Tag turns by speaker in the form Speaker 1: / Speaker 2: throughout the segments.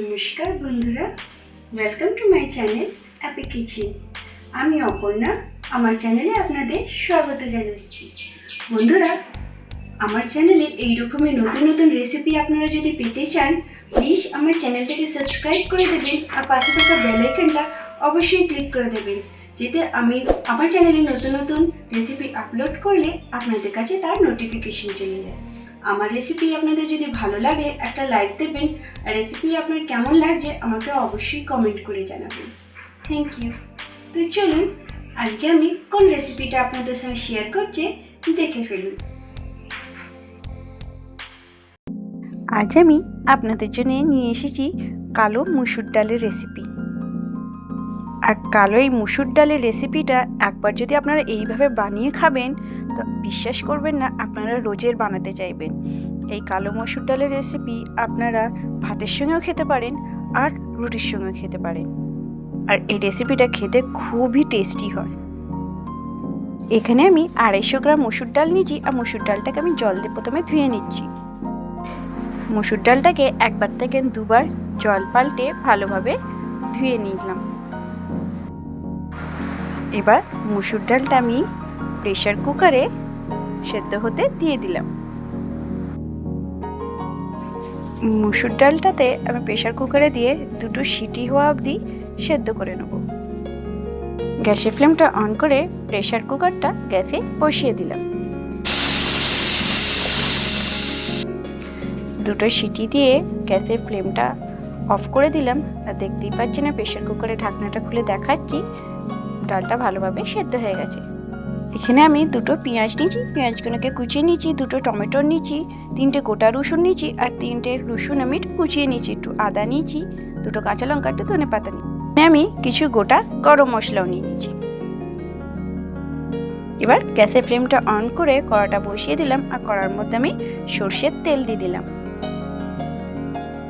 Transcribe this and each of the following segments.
Speaker 1: নমস্কার বন্ধুরা welcome to my channel Appy kitchen আমি অপর্ণা, আমার চ্যানেলে আপনাদের স্বাগত জানাচ্ছি। বন্ধুরা, আমার চ্যানেলে এই রকমের নতুন নতুন রেসিপি আপনারা যদি পেতে চান প্লিজ আমার চ্যানেলটাকে সাবস্ক্রাইব করে দেবেন আর পাশে থাকা বেল আইকনটা অবশ্যই ক্লিক করে দেবেন, যেতে আমি আমার চ্যানেলে নতুন নতুন রেসিপি আপলোড করলে আপনাদের কাছে তার নোটিফিকেশন চলে যায়। আমার রেসিপি আপনাদের যদি ভালো লাগে, একটা লাইক দেবেন। আর রেসিপি আপনার কেমন লাগছে, আমাকে অবশ্যই কমেন্ট করে জানাবেন। থ্যাংক ইউ তো চলুন, আজকে আমি কোন রেসিপিটা আপনাদের সঙ্গে শেয়ার করছি, দেখে ফেলুন।
Speaker 2: আজ আমি আপনাদের জন্য নিয়ে এসেছি কালো মুসুর ডালের রেসিপি আর কালো এই মুসুর ডালের রেসিপিটা একবার যদি আপনারা এইভাবে বানিয়ে খাবেন, তো বিশ্বাস করবেন না, আপনারা রোজের বানাতে চাইবেন। এই কালো মসুর ডালের রেসিপি আপনারা ভাতের সঙ্গেও খেতে পারেন আর রুটির সঙ্গেও খেতে পারেন। আর এই রেসিপিটা খেতে খুবই টেস্টি হয়। এখানে আমি আড়াইশো গ্রাম মসুর ডাল নিয়েছি আর মসুর ডালটাকে আমি জল দিয়ে প্রথমে ধুয়ে নিচ্ছি। মসুর ডালটাকে একবার থেকে দুবার জল পাল্টে ভালোভাবে ধুয়ে নিলাম। এবার মুসুর ডালটা আমি প্রেশার কুকারে সেদ্ধ হতে দিয়ে দিলাম। মুসুর ডালটাতে আমি প্রেশার কুকারে দিয়ে দুটো সিটি হওয়া অবধি সেদ্ধ করে নেব। গ্যাসের ফ্লেমটা অন করে প্রেশার কুকারটা গ্যাসে বসিয়ে দিলাম। দুটো সিটি দিয়ে গ্যাসের ফ্লেমটা অফ করে দিলাম। আর দেখতেই পাচ্ছি না প্রেশার কুকারে ঢাকনাটা খুলে দেখাচ্ছি। ডালটা ভালোভাবে সেদ্ধ হয়ে গেছে। এখানে আমি দুটো পেঁয়াজ নিয়েছি, পেঁয়াজগুলোকে কুচিয়ে নিয়েছি, দুটো টমেটো নিয়েছি, তিনটে গোটা রসুন নিয়েছি আর তিনটে রসুন আমি একটু কুচিয়ে নিয়েছি, একটু আদা নিয়েছি, দুটো কাঁচা লঙ্কা, একটু ধনে পাতা নিয়েছি। আমি কিছু গোটা গরম মশলাও নিয়ে নিয়েছি। এবার গ্যাসের ফ্লেমটা অন করে কড়াটা বসিয়ে দিলাম আর কড়ার মধ্যে আমি সর্ষের তেল দিয়ে দিলাম।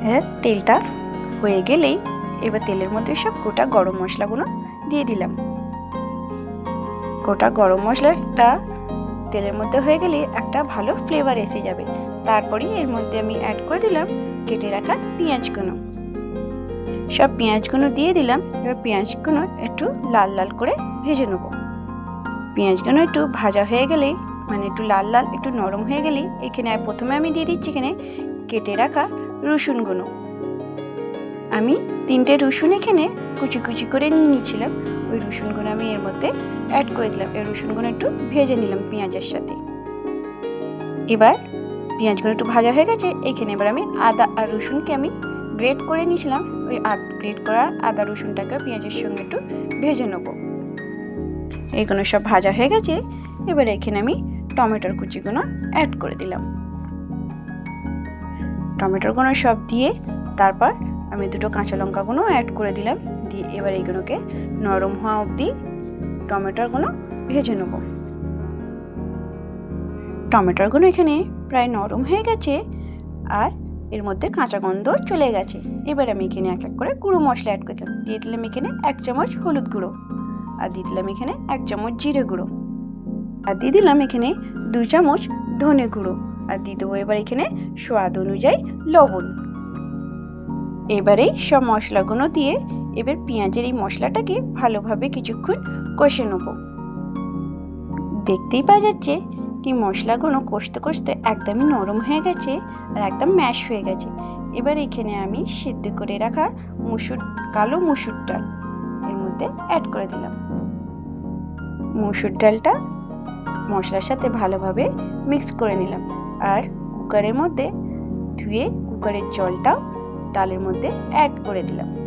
Speaker 2: হ্যাঁ তেলটা হয়ে গেলেই এবার তেলের মধ্যে সব গোটা গরম মশলাগুলো দিয়ে দিলাম। গোটা গরম মশলাটা তেলের মধ্যে হয়ে গেলে একটা ভালো ফ্লেভার এসে যাবে। তারপরেই এর মধ্যে আমি অ্যাড করে দিলাম কেটে রাখা পেঁয়াজগুলো সব পেঁয়াজগুলো দিয়ে দিলাম, এবার পেঁয়াজগুলো একটু লাল লাল করে ভেজে নেব। পেঁয়াজগুলো একটু ভাজা হয়ে গেলে মানে একটু লাল লাল, একটু নরম হয়ে গেলেই এখানে প্রথমে আমি দিয়ে দিচ্ছি এখানে কেটে রাখা রসুনগুলো আমি তিনটে রসুন এখানে কুচি কুচি করে নিয়ে নিয়েছিলাম ওই রসুনগুলো আমি এর মধ্যে অ্যাড করে দিলাম। এই রসুনগুলো একটু ভেজে নিলাম পেঁয়াজের সাথে। এবার পেঁয়াজগুলো একটু ভাজা হয়ে গেছে, এখানে এবার আমি আদা আর রসুনকে আমি গ্রেট করে নিয়েছিলাম। ওই গ্রেট করা আদা রসুনটাকে পেঁয়াজের সঙ্গে একটু ভেজে নেব। এইগুলো সব ভাজা হয়ে গেছে, এবার এখানে আমি টমেটোর কুচিগুলো অ্যাড করে দিলাম। টমেটোগুলো সব দিয়ে তারপর আমি দুটো কাঁচা লঙ্কাগুলো অ্যাড করে দিলাম। দিয়ে এবার এইগুলোকে নরম হওয়া অবধি টমেটোগুলো ভেজে নেব। টমেটোগুলো এখানে প্রায় নরম হয়ে গেছে আর এর মধ্যে কাঁচা গন্ধ চলে গেছে। এবার আমি এখানে এক এক করে গুঁড়ো মশলা অ্যাড করে দিলাম। দিয়ে দিলাম এখানে এক চামচ হলুদ গুঁড়ো আর দিয়ে দিলাম এখানে এক চামচ জিরে গুঁড়ো। আর দিয়ে দিলাম এখানে দু চামচ ধনে গুঁড়ো আর দিয়ে দেবো এবার এখানে স্বাদ অনুযায়ী লবণ। এবারে সব মশলাগুলো দিয়ে এবার পেঁয়াজের এই মশলাটাকে ভালোভাবে কিছুক্ষণ কষে নেব। দেখতেই পাওয়া যাচ্ছে কি মশলাগুলো কষতে কষতে একদমই নরম হয়ে গেছে আর একদম ম্যাশ হয়ে গেছে। এবার এখানে আমি সিদ্ধ করে রাখা মুসুর, কালো মুসুর ডাল এর মধ্যে অ্যাড করে দিলাম। মুসুর ডালটা মশলার সাথে ভালোভাবে মিক্স করে নিলাম আর কুকারের মধ্যে ধুয়ে কুকারের জলটাও ডালের মধ্যে অ্যাড করে দিলাম।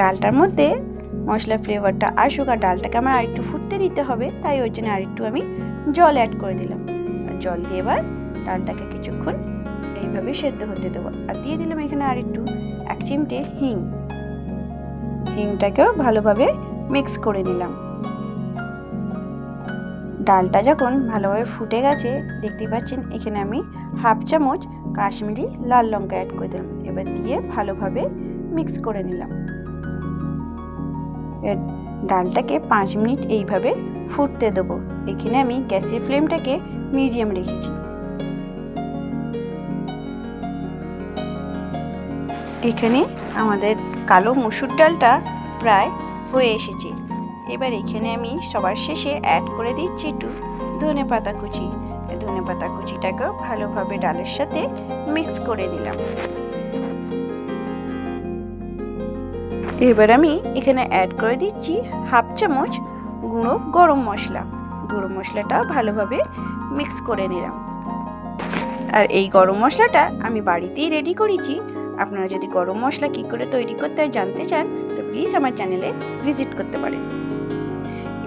Speaker 2: ডালটার মধ্যে মশলা ফ্লেভারটা আসুক আর ডালটাকে আমার আরেকটু ফুটতে দিতে হবে, তাই ওই জন্য আরেকটু আমি জল অ্যাড করে দিলাম। আর জল দিয়ে এবার ডালটাকে কিছুক্ষণ এইভাবে সেদ্ধ হতে দেবো। আর দিয়ে দিলাম এখানে আরেকটু, এক চিমটে হিং। হিংটাকেও ভালোভাবে মিক্স করে নিলাম। ডালটা যখন ভালোভাবে ফুটে গেছে, দেখতেই পাচ্ছেন এখানে আমি হাফ চামচ কাশ্মীরি লাল লঙ্কা অ্যাড করে দিলাম। এবার দিয়ে ভালোভাবে মিক্স করে নিলাম। ডালটাকে পাঁচ মিনিট এইভাবে ফুটতে দেবো। এখানে আমি গ্যাসের ফ্লেমটাকে মিডিয়াম রেখেছি। এখানে আমাদের কালো মুসুর ডালটা প্রায় হয়ে এসেছে। এবার এখানে আমি সবার শেষে অ্যাড করে দিচ্ছি একটু ধনে পাতা কুচি। ধনে পাতা কুচিটাকেও ভালোভাবে ডালের সাথে মিক্স করে নিলাম। এবার আমি এখানে অ্যাড করে দিচ্ছি হাফ চামচ গুঁড়ো গরম মশলা। গুঁড়ো মশলাটা ভালোভাবে মিক্স করে নিলাম। আর এই গরম মশলাটা আমি বাড়িতেই রেডি করেছি। আপনারা যদি গরম মশলা কী করে তৈরি করতে হয় জানতে চান, তো প্লিজ আমার চ্যানেলে ভিজিট করতে পারেন।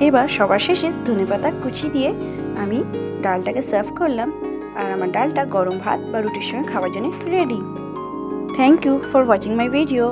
Speaker 2: এবার সবার শেষে ধনেপাতা কুচি দিয়ে আমি ডালটাকে সার্ভ করলাম। আর আমার ডালটা গরম ভাত বা রুটির সঙ্গে খাওয়ার জন্য ready thank you for watching my video